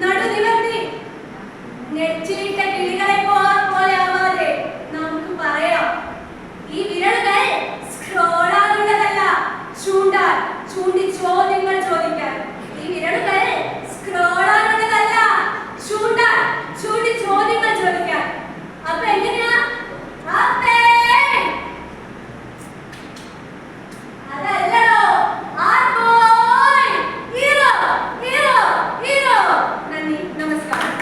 నడు నివర్తి నెచ్చిట